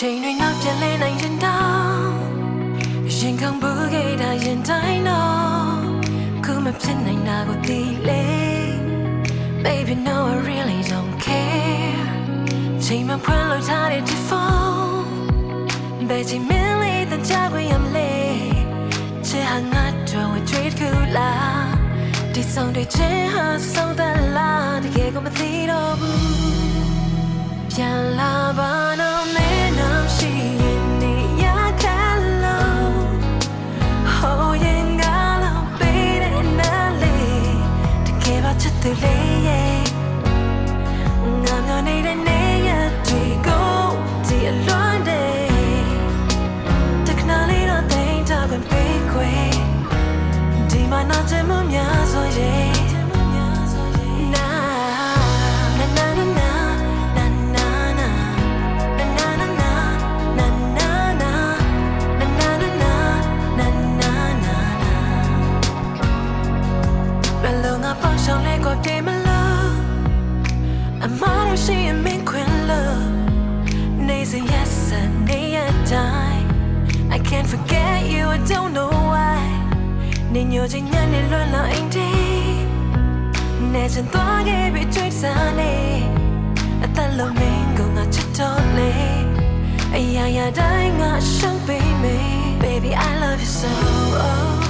ချိန်တွေနောက်ပြန်လဲနိုင်ရင်တောင်းရင်ခံဘူးခဲ့တာရင်တိုင်းတော့ခုမဖြစ်နိုင်တာကိုသိလေ Baby no I really don't care ချိန်မဖွင့်လို့ထားတဲ့ phone ဘယ်ချိန်မင်းလေးတကြခွင့်ရမလဲချစ်ဟာငါတို့ဝကြွေးတစ်ခုလားဒီဆောင်တွေချင်းဟာဆုံးသက်လားတကယ်ကိုမသိတော့ဘူးပြန် သူလေးရဲ့ငါမျောနေတဲ့နေရာတွေကိုဒီအလွန်တဲ့တခဏလေးတော့တိတ်တော့ပင်ပေးခွေဒီမှာနောက်ချင်မှများဆိုရင် 常泪挂地满了，阿妈流星也命困了，你是 yes and 你也 die。I can't forget you, I don't know why。你有情人你沦落阴地，你曾多给别追杀你，阿但留命够我吃脱离，哎呀呀带我伤悲美，Baby I love you so、oh。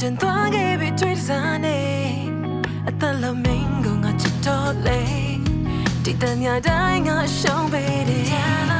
ကျင်သွားခဲ့ပြီးတွေ့စားနေအသက်လမင်းကငါချစ်တော့လေဒီတန်ရတိုင်းငါရှုံးပေးတယ်